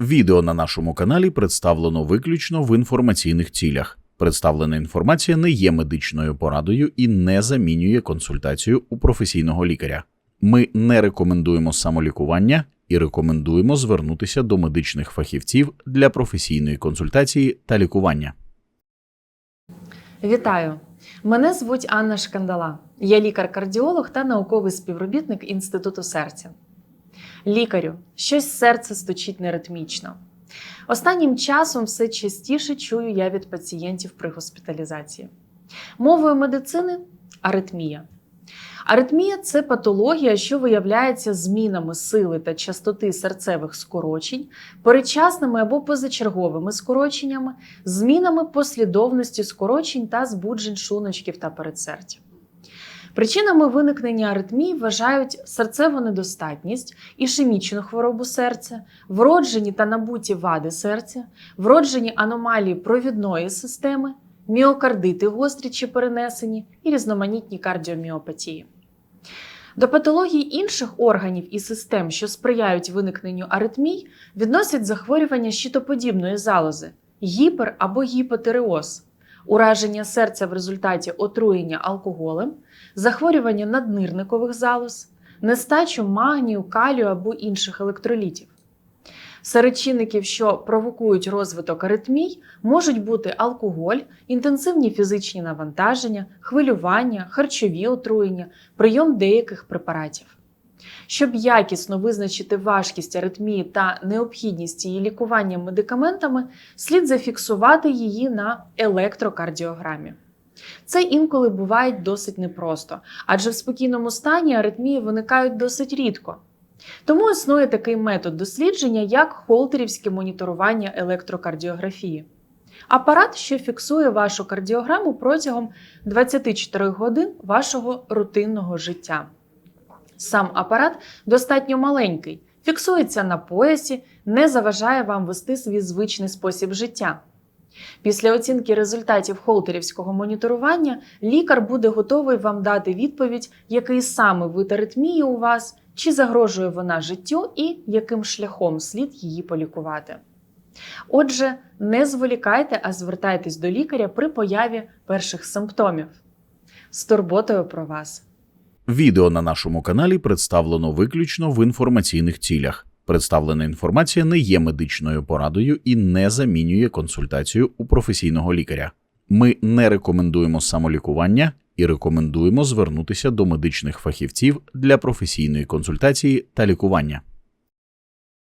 Відео на нашому каналі представлено виключно в інформаційних цілях. Представлена інформація не є медичною порадою і не замінює консультацію у професійного лікаря. Ми не рекомендуємо самолікування і рекомендуємо звернутися до медичних фахівців для професійної консультації та лікування. Вітаю! Мене звуть Анна Шкандала. Я лікар-кардіолог та науковий співробітник Інституту серця. Лікарю, щось серце стучить неритмічно. Останнім часом все частіше чую я від пацієнтів при госпіталізації. Мовою медицини аритмія. Аритмія це патологія, що виявляється змінами сили та частоти серцевих скорочень, передчасними або позачерговими скороченнями, змінами послідовності скорочень та збуджень шуночків та передсердя. Причинами виникнення аритмії вважають серцеву недостатність, ішемічну хворобу серця, вроджені та набуті вади серця, вроджені аномалії провідної системи, міокардити гострі чи перенесені і різноманітні кардіоміопатії. До патологій інших органів і систем, що сприяють виникненню аритмій, відносять захворювання щитоподібної залози, гіпер або гіпотереоз, ураження серця в результаті отруєння алкоголем, захворювання наднирникових залоз, нестачу магнію, калію або інших електролітів. Серед чинників, що провокують розвиток аритмій, можуть бути алкоголь, інтенсивні фізичні навантаження, хвилювання, харчові отруєння, прийом деяких препаратів. Щоб якісно визначити важкість аритмії та необхідність її лікування медикаментами, слід зафіксувати її на електрокардіограмі. Це інколи буває досить непросто, адже в спокійному стані аритмії виникають досить рідко. Тому існує такий метод дослідження, як холтерівське моніторування електрокардіографії. Апарат, що фіксує вашу кардіограму протягом 24 годин вашого рутинного життя. Сам апарат достатньо маленький, фіксується на поясі, не заважає вам вести свій звичний спосіб життя. Після оцінки результатів холтерівського моніторування лікар буде готовий вам дати відповідь, який саме вид аритмії у вас, чи загрожує вона життю і яким шляхом слід її полікувати. Отже, не зволікайте, а звертайтесь до лікаря при появі перших симптомів. З турботою про вас. Відео на нашому каналі представлено виключно в інформаційних цілях. Представлена інформація не є медичною порадою і не замінює консультацію у професійного лікаря. Ми не рекомендуємо самолікування і рекомендуємо звернутися до медичних фахівців для професійної консультації та лікування.